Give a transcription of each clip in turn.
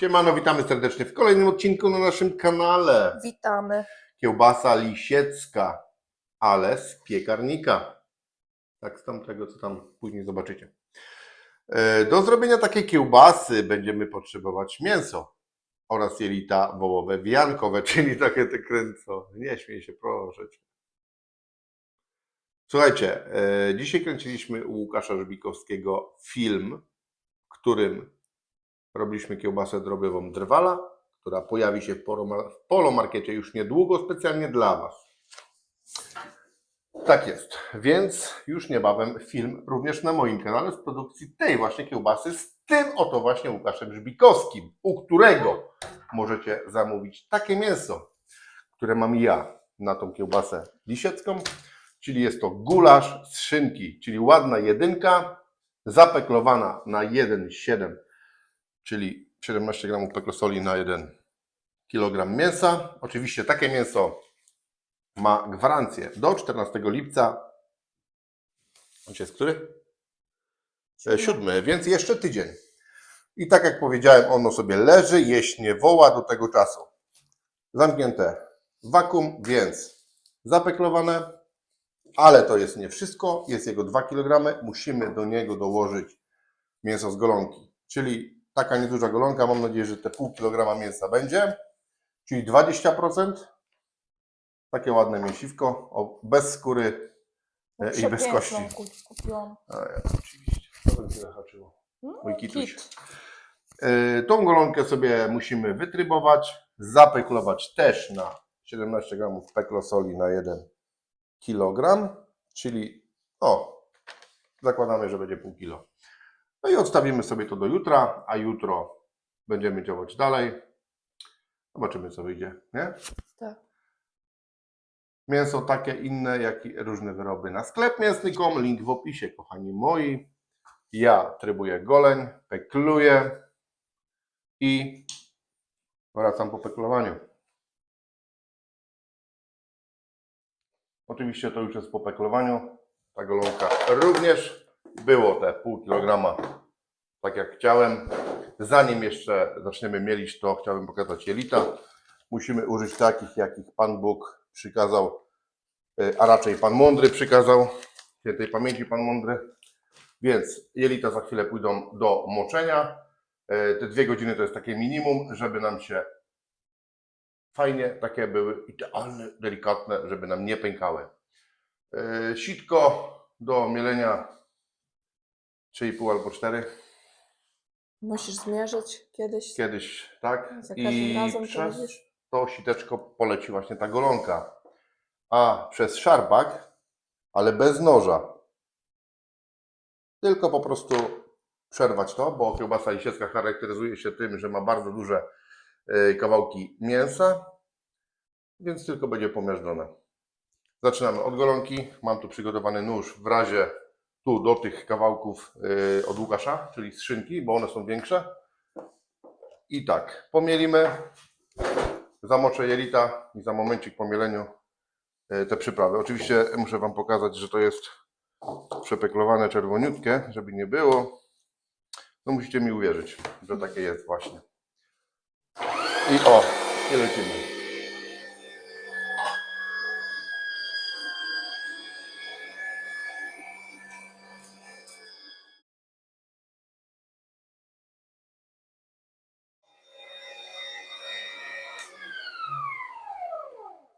Siemano, witamy serdecznie w kolejnym odcinku na naszym kanale. Witamy. Kiełbasa lisiecka, ale z piekarnika. Tak z tamtego, co tam później zobaczycie. E, Do zrobienia takiej kiełbasy będziemy potrzebować mięso oraz jelita wołowe wiankowe, czyli takie te kręco. Nie śmiej się, proszę cię. Słuchajcie, e, dzisiaj kręciliśmy u Łukasza Żbikowskiego film, w którym robiliśmy kiełbasę drobiową Drwala, która pojawi się w Polo- w Polomarkecie już niedługo, specjalnie dla Was. Tak jest, więc już niebawem film również na moim kanale z produkcji tej właśnie kiełbasy z tym oto właśnie Łukaszem Żbikowskim, u którego możecie zamówić takie mięso, które mam ja na tą kiełbasę lisiecką, czyli jest to gulasz z szynki, czyli ładna jedynka, zapeklowana na 1,7 czyli 17 gramów peklosoli na 1 kg mięsa. Oczywiście takie mięso ma gwarancję do 14 lipca. Dzisiaj jest który? Siódmy, więc jeszcze tydzień. I tak jak powiedziałem, ono sobie leży, jeść nie woła do tego czasu. Zamknięte wakum, więc zapeklowane, ale to jest nie wszystko. Jest jego 2 kg. Musimy do niego dołożyć mięso z golonki, czyli taka nieduża golonka. Mam nadzieję, że te pół kilograma mięsa będzie, czyli 20%. Takie ładne mięsiwko, o, bez skóry e, i bez kości. Kupiłam. A, ja, oczywiście. To by tyle haczyło. No, Mój kituś. kit. E, Tą golonkę sobie musimy wytrybować, zapeklować też na 17 gramów peklosoli na 1 kg, czyli o, zakładamy, że będzie pół kilo. No i odstawimy sobie to do jutra, a jutro będziemy działać dalej. Zobaczymy, co wyjdzie, nie? Tak. Mięso takie inne, jak i różne wyroby na sklep mięsny.com, link w opisie, kochani moi. Ja trybuję goleń, pekluję i wracam po peklowaniu. Oczywiście to już jest po peklowaniu. Ta golonka również było te pół kilograma, tak jak chciałem. Zanim jeszcze zaczniemy mielić, to chciałbym pokazać jelita. Musimy użyć takich, jakich Pan Bóg przykazał, y, a raczej Pan Mądry przykazał. Świętej pamięci Pan Mądry. Więc jelita za chwilę pójdą do moczenia. E, Te dwie godziny to jest takie minimum, żeby nam się fajnie takie były idealne, delikatne, żeby nam nie pękały. E, Sitko do mielenia 3,5 albo 4 Musisz zmierzyć kiedyś. kiedyś, tak? Za każdym razem to przez robisz? to siteczko poleci właśnie ta golonka. A przez szarpak, ale bez noża. Tylko po prostu przerwać to, bo kiełbasa lisiecka charakteryzuje się tym, że ma bardzo duże e, kawałki mięsa, więc tylko będzie pomiażdżone. Zaczynamy od golonki. Mam tu przygotowany nóż w razie tu do tych kawałków e, od Łukasza, czyli z szynki, bo one są większe. I tak, pomielimy, zamoczę jelita i za momencik po mieleniu e, te przyprawy. Oczywiście muszę Wam pokazać, że to jest przepeklowane czerwoniutkie, żeby nie było. No musicie mi uwierzyć, że takie jest właśnie. I o, i lecimy.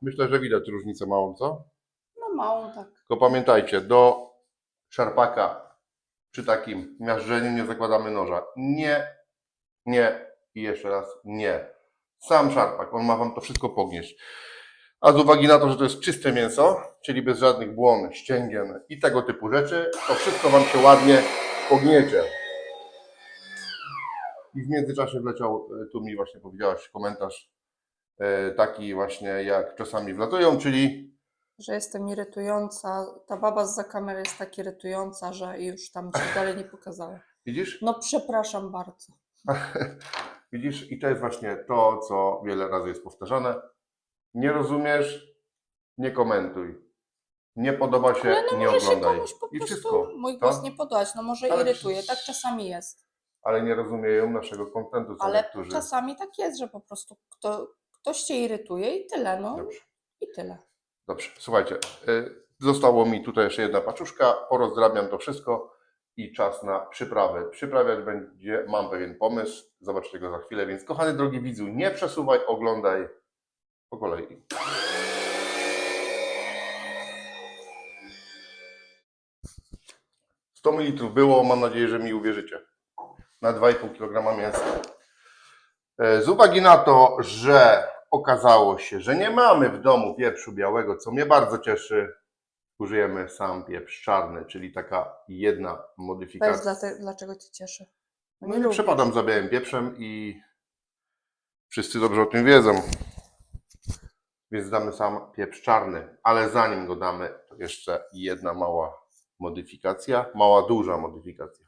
Myślę, że widać różnicę małą, co? No małą tak. Tylko pamiętajcie, do szarpaka przy takim miażdżeniu nie zakładamy noża. Nie, nie i jeszcze raz nie. Sam szarpak, on ma Wam to wszystko pognieść. A z uwagi na to, że to jest czyste mięso, czyli bez żadnych błon, ścięgien i tego typu rzeczy, to wszystko Wam się ładnie pogniecie. I w międzyczasie wleciał, e, tu mi właśnie powiedziałaś komentarz, taki właśnie jak czasami wlatują, czyli Że jestem irytująca. Ta baba z za kamery jest tak irytująca, że już tam ci dalej nie pokazała. widzisz? No przepraszam bardzo. Widzisz, i to jest właśnie to, co wiele razy jest powtarzane. Nie rozumiesz, nie komentuj. Nie podoba się, Ale no nie może się oglądaj. komuś po I prostu wszystko. mój tak? głos nie podać. No może Ale irytuje. przecież- Tak czasami jest. ale nie rozumieją naszego kontentu, co Ale niektórzy. czasami tak jest, że po prostu kto, ktoś cię irytuje i tyle, no. Dobrze. I tyle. Dobrze, słuchajcie, y, zostało mi tutaj jeszcze jedna paczuszka, porozdrabiam to wszystko i czas na przyprawę. Przyprawiać będzie, mam pewien pomysł, zobaczycie go za chwilę, więc kochany drogi widzu, nie przesuwaj, oglądaj po kolei. Sto ml było, mam nadzieję, że mi uwierzycie. Na 2,5 kg mięsa. E, Z uwagi na to, że okazało się, że nie mamy w domu pieprzu białego, co mnie bardzo cieszy, użyjemy sam pieprz czarny, czyli taka jedna Powiedz, modyfikacja. dla te, dlaczego cię cieszy. No nie lubię. przepadam za białym pieprzem i wszyscy dobrze o tym wiedzą. Więc damy sam pieprz czarny, ale zanim go damy, to jeszcze jedna mała modyfikacja, mała duża modyfikacja.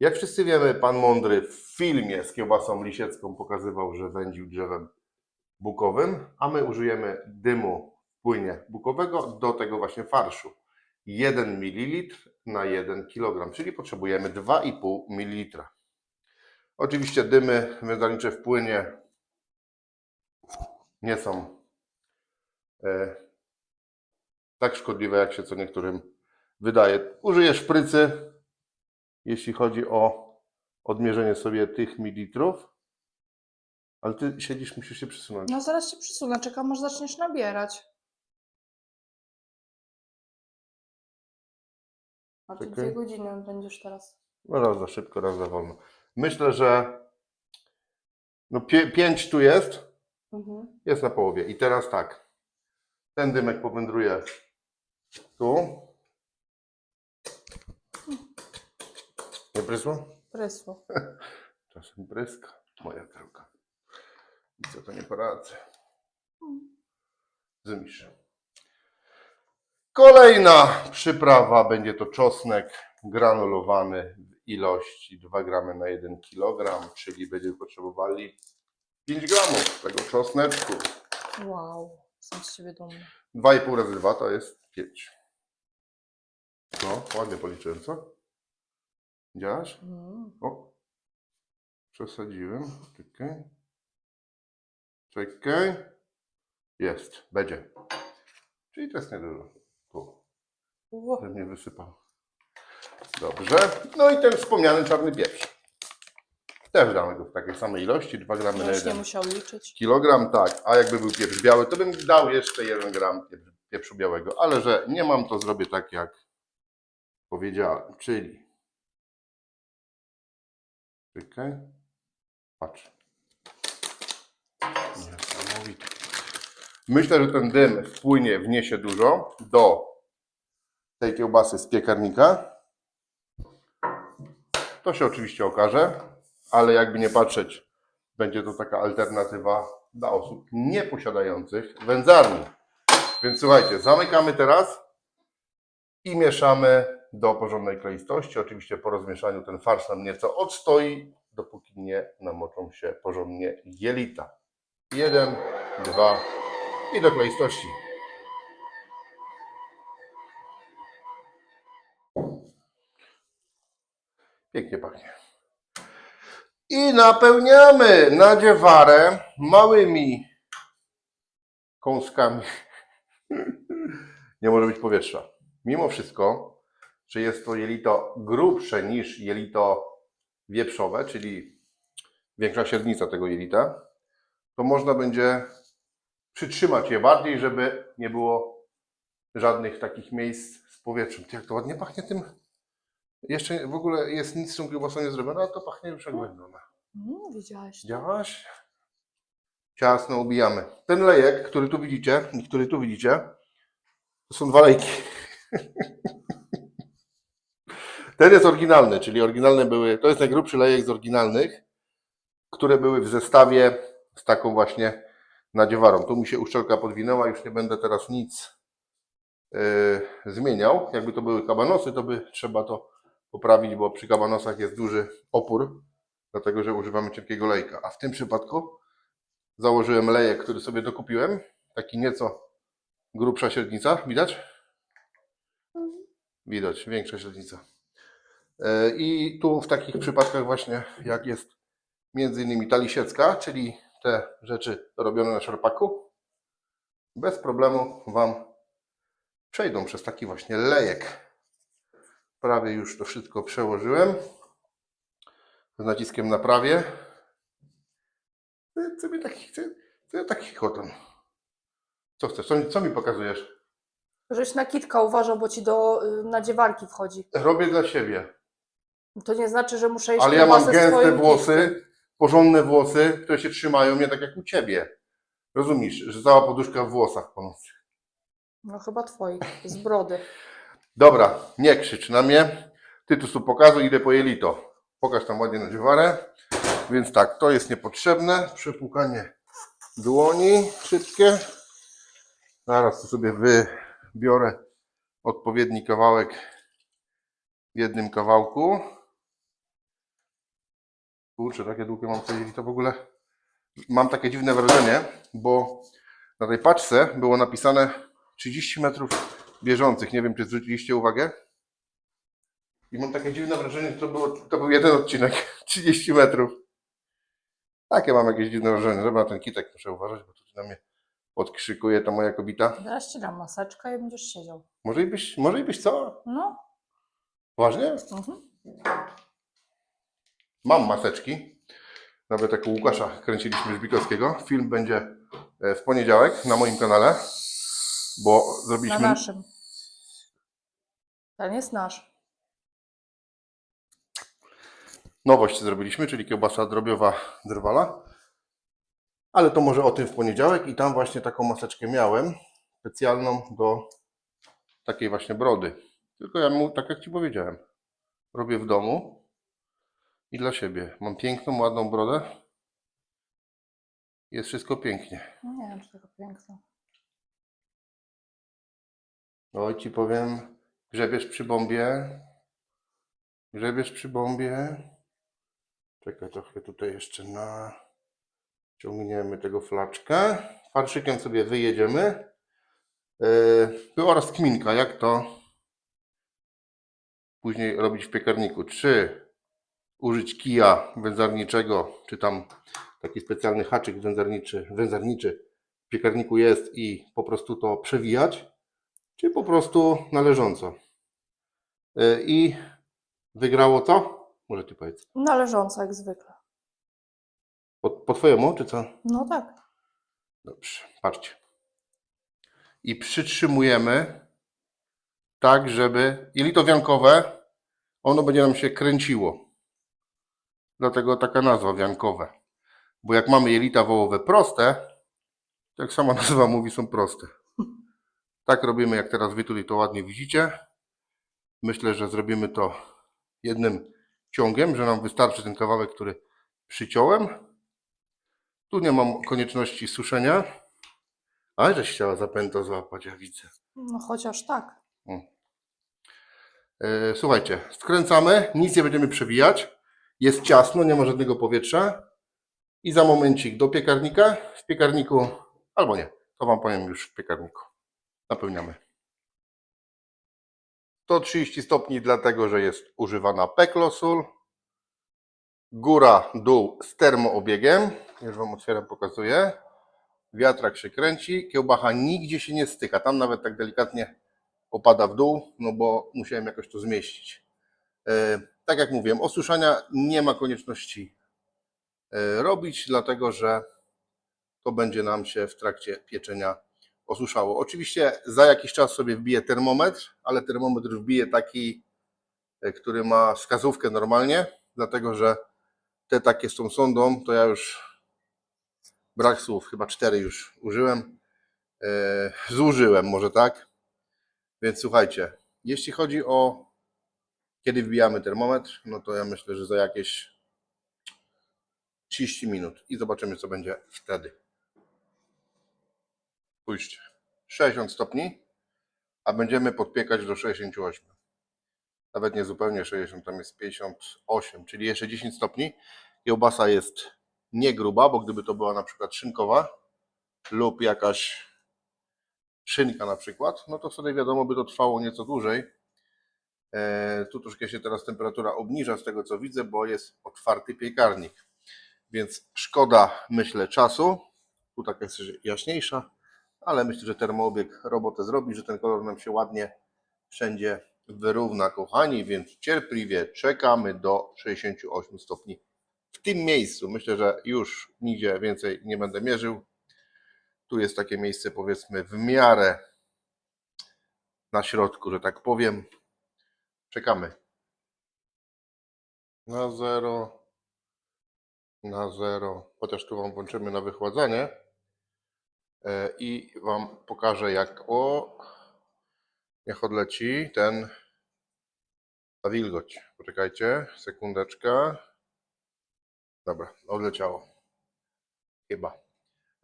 Jak wszyscy wiemy, pan Mądry w filmie z kiełbasą lisiecką pokazywał, że wędził drzewem bukowym, a my użyjemy dymu w płynie bukowego do tego właśnie farszu. 1 ml na 1 kg, czyli potrzebujemy 2,5 ml. Oczywiście dymy wędzarnicze w płynie nie są e, tak szkodliwe, jak się co niektórym wydaje. Użyję szprycy, jeśli chodzi o odmierzenie sobie tych mililitrów. Ale ty siedzisz, musisz się przesunąć. No zaraz się przysunę, czekam aż zaczniesz nabierać. A ty Czekaj. dwie godziny będziesz teraz. No raz za szybko, raz za wolno. Myślę, że no pie, pięć tu jest, Mhm. jest na połowie. I teraz tak, ten dymek powędruje tu. Nie prysło? Prysło. Czasem pryska, moja droga. I co to nie poradzę. Zymisz. Kolejna przyprawa będzie to czosnek granulowany w ilości 2 gramy na 1 kg, czyli będziemy potrzebowali 5 gramów tego czosneczku. Wow, jestem z ciebie dumny. 2,5 razy 2 to jest 5. No, ładnie policzyłem, co? Widziałaś? Mm. O, przesadziłem. Czekaj. Czekaj. Jest, będzie. Czyli to jest niedużo. Tu, żebym nie wysypał. Dobrze. No i ten wspomniany czarny pieprz. Też damy go w takiej samej ilości, 2 gramy na 1 musiał liczyć. kilogram, tak. A jakby był pieprz biały, to bym dał jeszcze 1 gram pieprz- pieprzu białego. Ale że nie mam, to zrobię tak, jak powiedziałem. Czyli Czekaj. Patrz. Myślę, że ten dym wpłynie, wniesie dużo do tej kiełbasy z piekarnika. To się oczywiście okaże, ale jakby nie patrzeć, będzie to taka alternatywa dla osób nieposiadających wędzarni. Więc słuchajcie, zamykamy teraz i mieszamy do porządnej kleistości. Oczywiście po rozmieszaniu ten farsz nam nieco odstoi, dopóki nie namoczą się porządnie jelita. Jeden, dwa i do kleistości. Pięknie pachnie. I napełniamy nadziewarę małymi kąskami. Nie może być powietrza. Mimo wszystko, że jest to jelito grubsze niż jelito wieprzowe, czyli większa średnica tego jelita, to można będzie przytrzymać je bardziej, żeby nie było żadnych takich miejsc z powietrzem. Jak to ładnie pachnie tym. Jeszcze w ogóle jest nic z tą kiełbasą nie zrobione, a to pachnie już jak węglone. Mm, widziałaś. Widziałaś? Ciasno ubijamy. Ten lejek, który tu widzicie, który tu widzicie, to są dwa lejki. Ten jest oryginalny, czyli oryginalne były, to jest najgrubszy lejek z oryginalnych, które były w zestawie z taką właśnie nadziewarą. Tu mi się uszczelka podwinęła, już nie będę teraz nic yy, zmieniał. Jakby to były kabanosy, to by trzeba to poprawić, bo przy kabanosach jest duży opór, dlatego że używamy cienkiego lejka. A w tym przypadku założyłem lejek, który sobie dokupiłem, taki nieco grubsza średnica, widać? Widać, większa średnica. E, I tu w takich przypadkach właśnie, jak jest między innymi ta lisiecka, czyli te rzeczy robione na szarpaku, bez problemu Wam przejdą przez taki właśnie lejek. Prawie już to wszystko przełożyłem z naciskiem na prawie. Co- mi taki, co, co ja taki choton? Co chcesz? Co, mi- co mi pokazujesz? Żeś na kitka uważał, bo ci do y, nadziewarki wchodzi. Robię dla siebie. To nie znaczy, że muszę iść Ale ja mam gęste swoim włosy. Porządne włosy, które się trzymają mnie tak jak u ciebie. Rozumiesz, że cała poduszka w włosach po nocy. No chyba twoich, z brody. Dobra, nie krzycz na mnie. Ty tu tu pokazuj, idę po jelito. Pokaż tam ładnie na dziewarę. Więc tak, to jest niepotrzebne. Przepłukanie dłoni szybkie. Zaraz tu sobie wybiorę odpowiedni kawałek w jednym kawałku. Kurczę, takie długie mam to jelito w ogóle. Mam takie dziwne wrażenie, bo na tej paczce było napisane 30 metrów bieżących. Nie wiem, czy zwróciliście uwagę. I mam takie dziwne wrażenie, że to, było, to był jeden odcinek, 30 metrów. Takie mam jakieś dziwne wrażenie, na ten kitek muszę uważać, bo tu na mnie podkrzykuje ta moja kobita. Teraz ci dam maseczkę i będziesz siedział. Może i byś, może i byś co? No. Poważnie? Mhm. Mam maseczki. Nawet jak u Łukasza kręciliśmy Żbikowskiego. Film będzie e, w poniedziałek na moim kanale, bo Na zrobiliśmy... naszym. Ten jest nasz. Nowość zrobiliśmy, czyli kiełbasa drobiowa drwala. Ale to może o tym w poniedziałek i tam właśnie taką maseczkę miałem, specjalną do takiej właśnie brody. Tylko ja mu, tak jak Ci powiedziałem, robię w domu i dla siebie. Mam piękną, ładną brodę. Jest wszystko pięknie. No nie wiem, czy taka piękna. Oj, Ci powiem, grzebiesz przy bombie. Grzebiesz przy bombie. Czekaj, trochę tutaj jeszcze na... Ciągniemy tego flaczka. Farszykiem sobie wyjedziemy. Yy, była rozkminka, jak to później robić w piekarniku. Czy użyć kija wędzarniczego, czy tam taki specjalny haczyk wędzarniczy, wędzarniczy w piekarniku jest i po prostu to przewijać, czy po prostu należąco. Yy, I wygrało to? Może Ty powiedz. Należąca jak zwykle. Po, po Twojemu, czy co? No tak. Dobrze, patrzcie. I przytrzymujemy tak, żeby jelito wiankowe, ono będzie nam się kręciło. Dlatego taka nazwa wiankowe. Bo jak mamy jelita wołowe proste, to jak sama nazwa mówi, są proste. Tak robimy, jak teraz wy tutaj to ładnie widzicie. Myślę, że zrobimy to jednym ciągiem, że nam wystarczy ten kawałek, który przyciąłem. Tu nie mam konieczności suszenia. Ale żeś chciała zapęto złapać, ja widzę. No chociaż tak. E, Słuchajcie, skręcamy, nic nie będziemy przewijać. Jest ciasno, nie ma żadnego powietrza. I za momencik do piekarnika. W piekarniku, albo nie, to Wam powiem już w piekarniku. Napełniamy. 130 stopni, dlatego że jest używana peklosul. Góra, dół z termoobiegiem. Już Wam otwieram, pokazuję. Wiatrak się kręci, kiełbacha nigdzie się nie styka. Tam nawet tak delikatnie opada w dół, no bo musiałem jakoś to zmieścić. Tak jak mówiłem, osuszania nie ma konieczności e, robić, dlatego że to będzie nam się w trakcie pieczenia osuszało. Oczywiście za jakiś czas sobie wbiję termometr, ale termometr wbiję taki, e, który ma wskazówkę normalnie, dlatego że te takie z tą sondą, to ja już brak słów, chyba cztery już użyłem. E, zużyłem, może tak. Więc słuchajcie, jeśli chodzi o kiedy wbijamy termometr, no to ja myślę, że za jakieś 30 minut i zobaczymy, co będzie wtedy. Spójrzcie, 60 stopni, a będziemy podpiekać do 68. Nawet nie zupełnie 60, tam jest 58, czyli jeszcze 10 stopni. Kiełbasa jest nie gruba, bo gdyby to była na przykład szynkowa lub jakaś szynka na przykład, no to wtedy wiadomo by to trwało nieco dłużej. E, Tu troszkę się teraz temperatura obniża z tego co widzę, bo jest otwarty piekarnik. Więc szkoda, myślę, czasu. Tu taka jest jaśniejsza, ale myślę, że termoobieg robotę zrobi, że ten kolor nam się ładnie wszędzie wyrówna, kochani, więc cierpliwie czekamy do 68 stopni w tym miejscu. Myślę, że już nigdzie więcej nie będę mierzył. Tu jest takie miejsce, powiedzmy, w miarę na środku, że tak powiem. Czekamy. Na zero. Na zero. Chociaż tu Wam włączymy na wychładzanie. E, I Wam pokażę, jak. O! Niech odleci ten. Ta wilgoć. Poczekajcie, sekundeczkę. Dobra, odleciało. Chyba.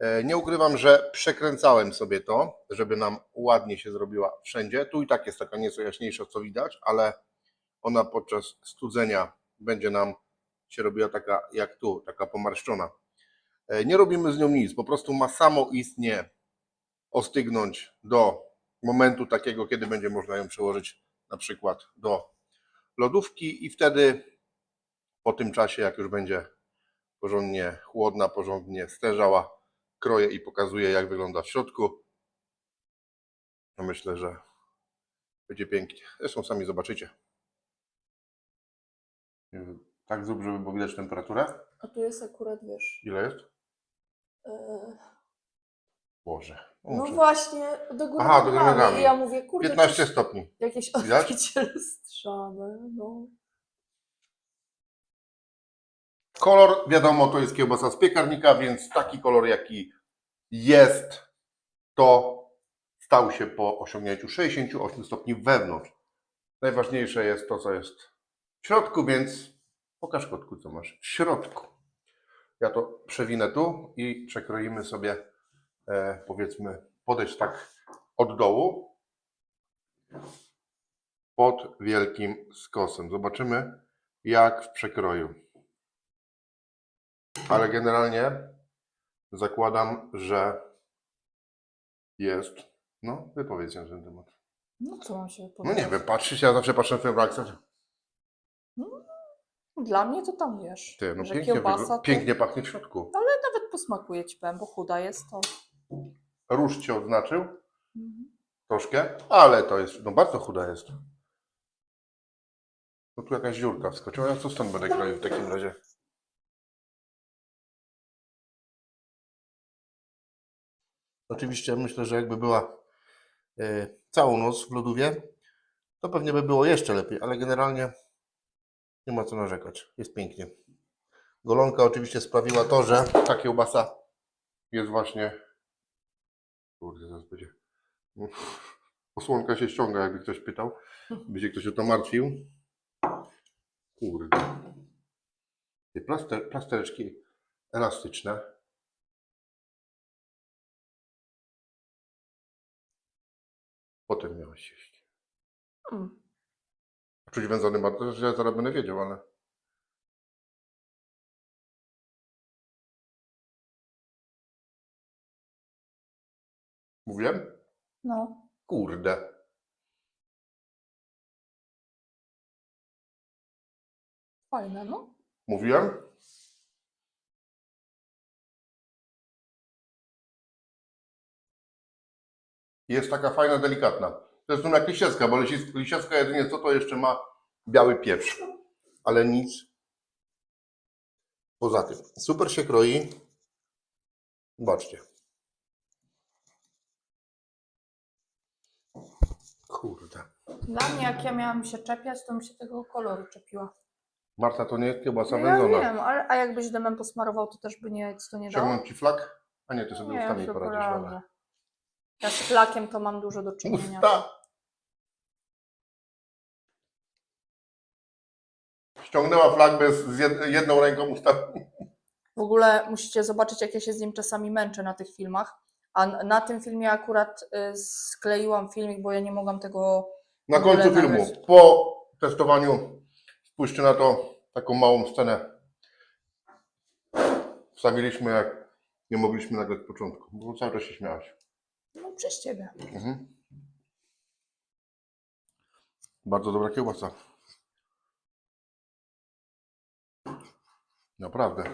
E, Nie ukrywam, że przekręcałem sobie to, żeby nam ładnie się zrobiła wszędzie. Tu i tak jest taka nieco jaśniejsza, co widać, ale ona podczas studzenia będzie nam się robiła taka jak tu, taka pomarszczona. E, Nie robimy z nią nic, po prostu ma samoistnie ostygnąć do momentu takiego, kiedy będzie można ją przełożyć na przykład do lodówki i wtedy po tym czasie, jak już będzie porządnie chłodna, porządnie stężała, kroję i pokazuję, jak wygląda w środku. No myślę, że będzie pięknie. Zresztą sami zobaczycie. Tak zrób, żeby było widać temperaturę. A tu jest akurat, wiesz... Ile jest? e, Boże. No muszę. właśnie, do góry Aha, do góry nogami. nogami. I ja mówię, kurde, 15 jakieś, stopni. jakieś Widać? odbicie lustrzane, no. Kolor, wiadomo, to jest kiełbasa z piekarnika, więc taki kolor, jaki jest, to stał się po osiągnięciu 68 stopni wewnątrz. Najważniejsze jest to, co jest w środku, więc pokaż kotku, co masz w środku. Ja to przewinę tu i przekroimy sobie, e, powiedzmy, podejść tak od dołu pod wielkim skosem. Zobaczymy, jak w przekroju. Ale generalnie zakładam, że jest. No, wypowiedz się na ten temat. No co mam się No powiedzieć? nie wiem, patrzysz, ja zawsze patrzę na twoją reakcję. Dla mnie to tam wiesz, Ty, no że pięknie, kiełbasa to... pięknie pachnie w środku. Nawet posmakuje ci powiem, bo chuda jest to. Róż cię odznaczył Mhm. troszkę, ale to jest, no bardzo chuda jest. No tu jakaś dziurka wskoczyła, ja co stąd będę kroił w takim razie? Oczywiście myślę, że jakby była e, całą noc w lodówie, to pewnie by było jeszcze lepiej, ale generalnie nie ma co narzekać. Jest pięknie. Golonka oczywiście sprawiła to, że ta kiełbasa jest właśnie. Kurde, zaraz będzie. Osłonka się ściąga, jakby ktoś pytał. By się ktoś o to martwił. Kurde. Te plaster, plastereczki elastyczne. Potem miałeś jeść. Mm. Czuć wędzony to że ja zaraz będę wiedział, ale. Mówiłem? No, Kurde. fajne, no. Mówiłem? Jest taka fajna, delikatna. Zresztą jak lisiecka, bo lisiecka jedynie co to jeszcze ma biały pieprz. Ale nic poza tym. Super się kroi. Zobaczcie. Kurde. Dla mnie, jak ja miałam się czepiać, to bym się tego koloru czepiła. Marta, to nie jest kiełbasa No ja wędzona. wiem, ale, a jakbyś demem posmarował, to też by nie, to nie dało? Ciągnąć ci flak? A nie, ty sobie Nie, ustami poradzisz. Ja z flakiem to mam dużo do czynienia. Usta. Ściągnęła flag bez, z jed, jedną ręką usta. W ogóle musicie zobaczyć, jak ja się z nim czasami męczę na tych filmach. A na tym filmie akurat y, skleiłam filmik, bo ja nie mogłam tego. Na W ogóle końcu filmu, po testowaniu, spójrzcie na to, taką małą scenę. Wstawiliśmy, jak nie mogliśmy nagrać początku, bo cały czas się śmiałaś. No przez ciebie. Mhm. Bardzo dobra kiełbasa. Naprawdę.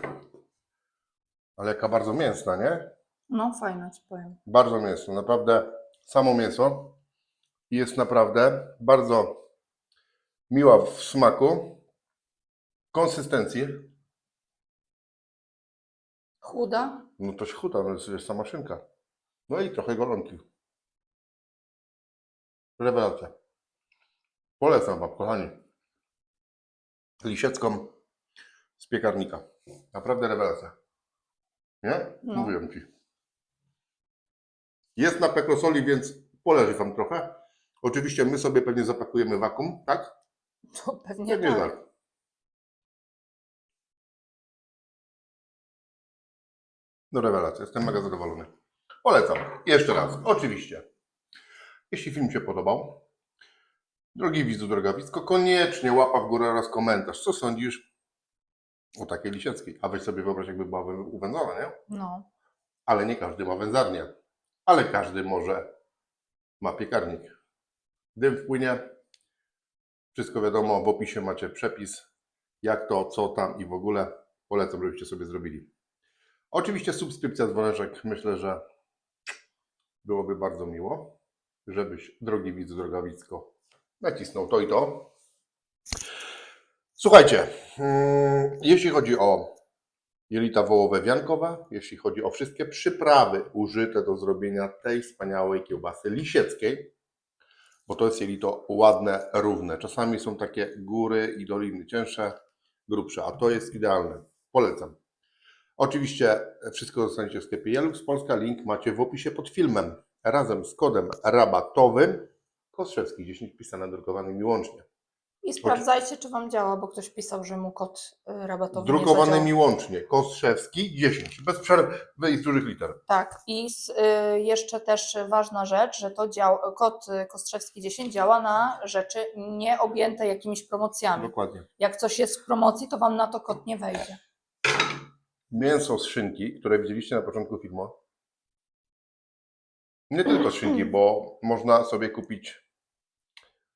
Ale jaka bardzo mięsna, nie? No fajna ci powiem. Bardzo mięsna. Naprawdę samo mięso jest naprawdę bardzo miła w smaku, konsystencji. Chuda. No to się chuta, no jest, jest sama szynka. No i trochę golonki. Rewelacja. Polecam Wam, kochani. Lisiecką z piekarnika. Naprawdę rewelacja. Nie? No. Mówiłem Ci. Jest na pekrosoli, więc poleży Wam trochę. Oczywiście my sobie pewnie zapakujemy wakum, tak? To pewnie Pewnie tak. tak. No rewelacja, jestem mega zadowolony. Polecam. Jeszcze raz, oczywiście. Jeśli film Cię podobał, drogi widzu, droga widzko, koniecznie łapa w górę oraz komentarz. Co sądzisz o takiej lisieckiej? A weź sobie wyobraź, jakby była uwędzona, nie? No. Ale nie każdy ma wędzarnię. Ale każdy może ma piekarnik. Dym wpłynie. Wszystko wiadomo, w opisie macie przepis, jak to, co tam i w ogóle. Polecam, żebyście sobie zrobili. Oczywiście subskrypcja, dzwoneczek. Myślę, że byłoby bardzo miło, żebyś, drogi widzu, droga widzko, nacisnął to i to. Słuchajcie, mm, jeśli chodzi o jelita wołowe wiankowe, jeśli chodzi o wszystkie przyprawy użyte do zrobienia tej wspaniałej kiełbasy lisieckiej, bo to jest jelito ładne, równe. Czasami są takie góry i doliny cięższe, grubsze, a to jest idealne. Polecam. Oczywiście wszystko dostaniecie w sklepie Jelux Polska. Link macie w opisie pod filmem. Razem z kodem rabatowym Kostrzewski 10 pisane drukowanym i łącznie. I sprawdzajcie, czy Wam działa, bo ktoś pisał, że mu kod y, rabatowy Drukowanymi łącznie. Kostrzewski 10. Bez przerw i z dużych liter. Tak, i s- y, jeszcze też ważna rzecz, że to dział, kod Kostrzewski 10 działa na rzeczy nie objęte jakimiś promocjami. Dokładnie. Jak coś jest w promocji, to Wam na to kod nie wejdzie. Mięso z szynki, które widzieliście na początku filmu. Nie tylko z szynki, bo można sobie kupić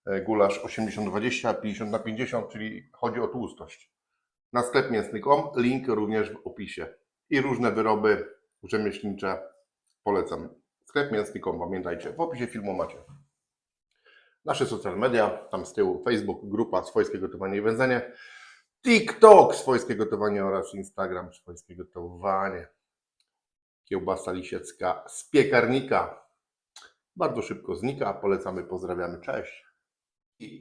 e, gulasz 80-20, 50 na 50, czyli chodzi o tłustość. Na sklep mięsny.com, link również w opisie. I różne wyroby rzemieślnicze polecam. Sklep mięsny.com, pamiętajcie, w opisie filmu macie. Nasze social media, tam z tyłu Facebook, grupa Swojskie Gotowanie i Wędzenie. TikTok, swojskie gotowanie oraz Instagram, swojskie gotowanie. Kiełbasa lisiecka z piekarnika. Bardzo szybko znika. Polecamy, pozdrawiamy, cześć.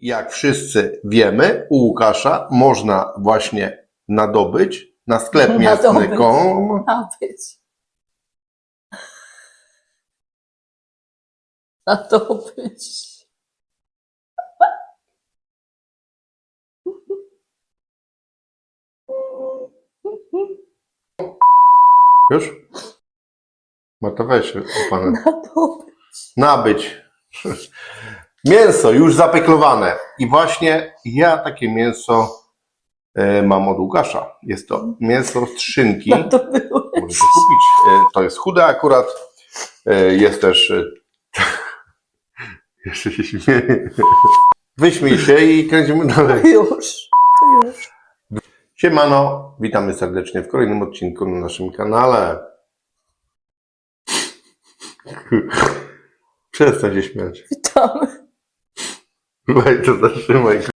Jak wszyscy wiemy, u Łukasza można właśnie nadobyć na sklep Nadobyć. mięsny.com Ma być. A to być. Już? Marta, weź to być. nabyć mięso już zapeklowane. I właśnie ja takie mięso e, mam od Łukasza. Jest to mięso z szynki. Na to było. Możecie kupić. E, To jest chude akurat. E, Jest też. e, Jeszcze się śmieję. Wyśmiej się i kręcimy dalej. Już. Już. Siemano, witamy serdecznie w kolejnym odcinku na naszym kanale. Przestań się śmiać. Witamy. Weź to zatrzymaj.